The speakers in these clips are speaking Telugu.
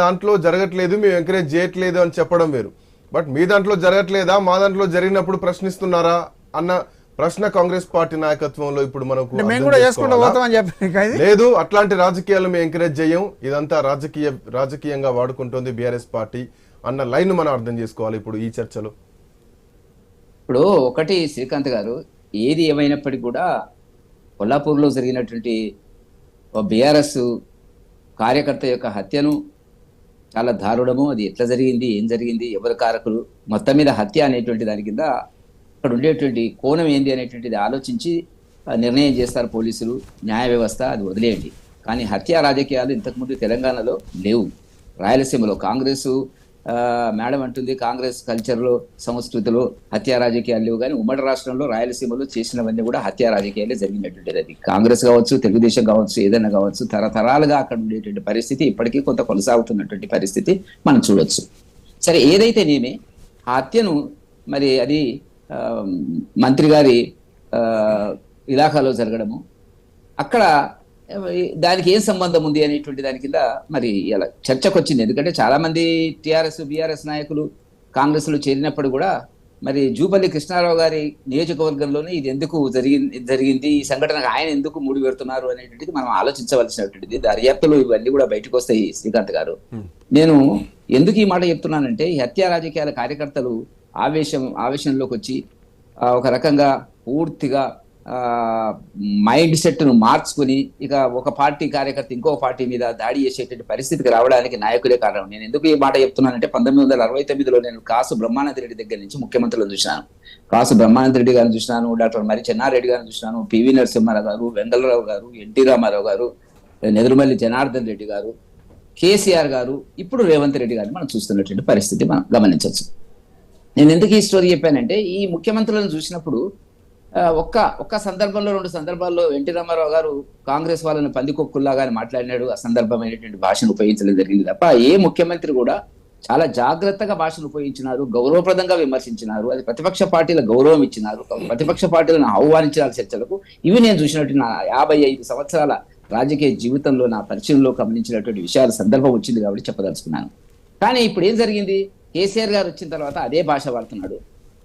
దాంట్లో జరగట్లేదు మేము ఎంకరేజ్ చేయట్లేదు అని చెప్పడం వేరు. బట్ మీ దాంట్లో జరగట్లేదా? మా దాంట్లో జరిగినప్పుడు ప్రశ్నిస్తున్నారా? అన్న ప్రశ్న కాంగ్రెస్ పార్టీ నాయకత్వంలో ఇప్పుడు మనకు లేదు అట్లాంటి రాజకీయాలు మేము ఎంకరేజ్ చేయం ఇదంతా రాజకీయ రాజకీయంగా వాడుకుంటుంది బీఆర్ఎస్ పార్టీ అన్న లైన్ మనం అర్థం చేసుకోవాలి ఇప్పుడు ఈ చర్చలో. ఇప్పుడు ఒకటి శ్రీకాంత్ గారు ఏది ఏమైనప్పటికీ కూడా కొల్లాపూర్లో జరిగినటువంటి బీఆర్ఎస్ కార్యకర్త యొక్క హత్యను చాలా దారుణము. అది ఎట్లా జరిగింది? ఏం జరిగింది? ఎవరు కారకులు? మొత్తం మీద హత్య అనేటువంటి దాని కింద అక్కడ ఉండేటువంటి కోణం ఏంది అనేటువంటిది ఆలోచించి నిర్ణయం చేస్తారు పోలీసులు. న్యాయ వ్యవస్థ అది వదిలేయండి. కానీ హత్య రాజకీయాలు ఇంతకుముందు తెలంగాణలో లేవు. రాయలసీమలో కాంగ్రెస్ మేడం అంటుంది కాంగ్రెస్ కల్చర్లో సంస్కృతిలో హత్య రాజకీయాలు లేవు. కానీ ఉమ్మడి రాష్ట్రంలో రాయలసీమలో చేసినవన్నీ కూడా హత్య రాజకీయాలే జరిగినటువంటిది అది. కాంగ్రెస్ కావచ్చు తెలుగుదేశం కావచ్చు ఏదైనా కావచ్చు తరతరాలుగా అక్కడ ఉండేటువంటి పరిస్థితి ఇప్పటికీ కొంత కొనసాగుతున్నటువంటి పరిస్థితి మనం చూడొచ్చు. సరే ఏదైతేనేమి ఆ హత్యను మరి అది మంత్రి గారి ఇలాఖాలో జరగడము అక్కడ దానికి ఏం సంబంధం ఉంది అనేటువంటి దాని కింద మరి ఇలా చర్చకు వచ్చింది ఎందుకంటే చాలా మంది టిఆర్ఎస్ బిఆర్ఎస్ నాయకులు కాంగ్రెస్లో చేరినప్పుడు కూడా మరి జూపల్లి కృష్ణారావు గారి నియోజకవర్గంలోనే ఇది ఎందుకు జరిగింది జరిగింది? ఈ సంఘటనకు ఆయన ఎందుకు ముడి పెడుతున్నారు అనేటువంటిది మనం ఆలోచించవలసినటువంటిది. దర్యాప్తులు ఇవన్నీ కూడా బయటకు వస్తాయి శ్రీకాంత్ గారు. నేను ఎందుకు ఈ మాట చెప్తున్నానంటే ఈ హత్యా రాజకీయాల కార్యకర్తలు ఆవేశం ఆవేశంలోకి వచ్చి ఒక రకంగా పూర్తిగా మైండ్ సెట్ను మార్చుకుని ఇక ఒక పార్టీ కార్యకర్త ఇంకో పార్టీ మీద దాడి చేసేటువంటి పరిస్థితికి రావడానికి నాయకులే కారణం. నేను ఎందుకు ఈ మాట చెప్తున్నానంటే పంతొమ్మిది వందల అరవై తొమ్మిదిలో నేను కాసు బ్రహ్మానంద రెడ్డి దగ్గర నుంచి ముఖ్యమంత్రులను చూసినాను కాసు బ్రహ్మానంద రెడ్డి గారిని చూసినాను డాక్టర్ మరి చెన్నారెడ్డి గారిని చూసినాను పివి నరసింహారావు గారు వెంగళరావు గారు ఎన్టీ రామారావు గారు నెదురుమల్లి జనార్దన్ రెడ్డి గారు కేసీఆర్ గారు ఇప్పుడు రేవంత్ రెడ్డి గారిని మనం చూస్తున్నటువంటి పరిస్థితి మనం గమనించవచ్చు. నేను ఎందుకు ఈ స్టోరీ చెప్పానంటే ఈ ముఖ్యమంత్రులను చూసినప్పుడు ఒక్క ఒక్క సందర్భంలో రెండు సందర్భాల్లో ఎన్టీ రామారావు గారు కాంగ్రెస్ వాళ్ళని పందికొక్కుల్లాగా మాట్లాడినాడు. ఆ సందర్భమైనటువంటి భాషను ఉపయోగించడం జరిగింది తప్ప ఏ ముఖ్యమంత్రి కూడా చాలా జాగ్రత్తగా భాషను ఉపయోగించినారు గౌరవప్రదంగా విమర్శించినారు అది ప్రతిపక్ష పార్టీల గౌరవం ఇచ్చినారు ప్రతిపక్ష పార్టీలను ఆహ్వానించిన చర్చలకు ఇవి నేను చూసినట్టు నా యాభై ఐదు సంవత్సరాల రాజకీయ జీవితంలో నా పరిచయంలో గమనించినటువంటి విషయాల సందర్భం వచ్చింది కాబట్టి చెప్పదలుచుకున్నాను. కానీ ఇప్పుడు ఏం జరిగింది? కేసీఆర్ గారు వచ్చిన తర్వాత అదే భాష వాడుతున్నాడు.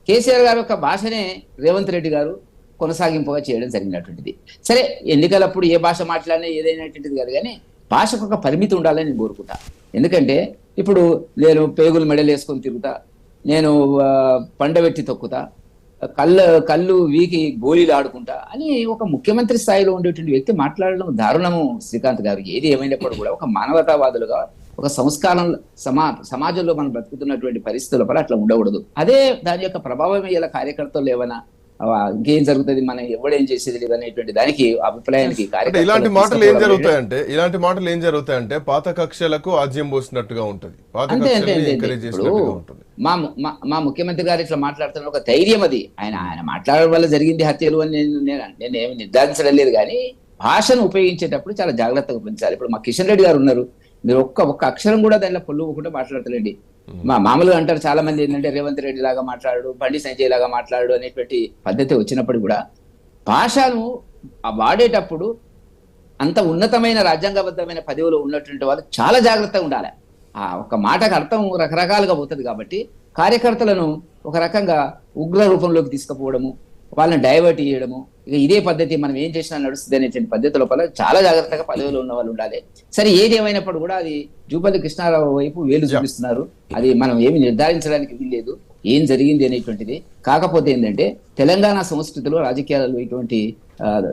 కేసీఆర్ గారు యొక్క భాషనే రేవంత్ రెడ్డి గారు కొనసాగింపుగా చేయడం జరిగినటువంటిది. సరే ఎన్నికలప్పుడు ఏ భాష మాట్లాడినా ఏదైనటువంటిది కాదు కానీ భాషకు ఒక పరిమితి ఉండాలని నేను కోరుకుంటా. ఎందుకంటే ఇప్పుడు నేను పేగులు మెడలు వేసుకొని తిరుగుతా నేను పండబెట్టి తొక్కుతా కళ్ళు కళ్ళు వీకి గోళీలు ఆడుకుంటా అని ఒక ముఖ్యమంత్రి స్థాయిలో ఉండేటువంటి వ్యక్తి మాట్లాడడం దారుణము శ్రీకాంత్ గారు ఏది ఏమైనప్పుడు కూడా ఒక మానవతావాదులుగా ఒక సంస్కారం సమా సమాజంలో మనం బ్రతుకుతున్నటువంటి పరిస్థితుల పట్ల అట్లా ఉండకూడదు. అదే దాని యొక్క ప్రభావం ఇలా కార్యకర్తలు ఏమైనా ఇంకేం జరుగుతుంది? మనం ఎవడేం చేసేది లేదు అనేటువంటి దానికి అభిప్రాయానికి అంటే ఇలాంటి మాటలు ఏం జరుగుతాయంటే ఇలాంటి మాటలు ఏం జరుగుతాయంటే పాత కక్షలకు ఆజ్యం పోసినట్టుగా ఉంటది. పాత అంతే అంతే కక్షల్ని అంతే. ఎంకరేజ్ ఇప్పుడు మా మా- ముఖ్యమంత్రి గారు ఇట్లా మాట్లాడుతున్న ఒక ధైర్యం అది. ఆయన ఆయన మాట్లాడడం వల్ల జరిగింది హత్యలు అని నేను నేను నేను ఏమి నిర్ధారించడం లేదు కానీ భాషను ఉపయోగించేటప్పుడు చాలా జాగ్రత్తగా ఉపయోగించాలి. ఇప్పుడు మా కిషన్ రెడ్డి గారు ఉన్నారు. మీరు ఒక్క ఒక్క అక్షరం కూడా దానిలో పొల్లు ఇవ్వకుండా మాట్లాడతలేండి. మా మామూలుగా అంటారు చాలా మంది ఏంటంటే రేవంత్ రెడ్డి లాగా మాట్లాడు బండి సంజయ్ లాగా మాట్లాడు అనేటువంటి పద్ధతి వచ్చినప్పుడు కూడా భాషను వాడేటప్పుడు అంత ఉన్నతమైన రాజ్యాంగబద్ధమైన పదవిలో ఉన్నటువంటి వాళ్ళు చాలా జాగ్రత్తగా ఉండాలి. ఆ ఒక మాటకు అర్థం రకరకాలుగా పోతుంది కాబట్టి కార్యకర్తలను ఒక రకంగా ఉగ్ర రూపంలోకి తీసుకుపోవడము వాళ్ళని డైవర్ట్ చేయడము. ఇక ఇదే పద్ధతి మనం ఏం చేసినా నడుస్తుంది అనేటువంటి పద్ధతి లోపల చాలా జాగ్రత్తగా పదవిలో ఉన్న వాళ్ళు ఉండాలి. సరే ఏది ఏమైనప్పుడు కూడా అది జూపల్లి కృష్ణారావు వైపు వేలు చూపిస్తున్నారు. అది మనం ఏమి నిర్ధారించడానికి వీల్లేదు. ఏం జరిగింది అనేటువంటిది. కాకపోతే ఏంటంటే తెలంగాణ సంస్కృతిలో రాజకీయాలలో ఇటువంటి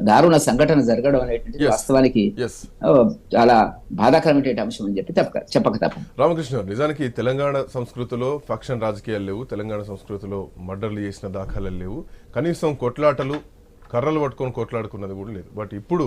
దారుణ సంఘటన జరగడం అనేటువంటిది Yes. వాస్తవానికి చాలా బాధాకరమైన అంశం అని చెప్పి తప్పక చెప్పక తప్ప. రామకృష్ణ నిజానికి తెలంగాణ సంస్కృతిలో ఫాక్షన్ రాజకీయాలు లేవు తెలంగాణ సంస్కృతిలో మర్డర్లు చేసిన దాఖలాలు లేవు. కనీసం కొట్లాటలు కర్రలు పట్టుకొని కొట్లాడుకున్నది కూడా లేదు. బట్ ఇప్పుడు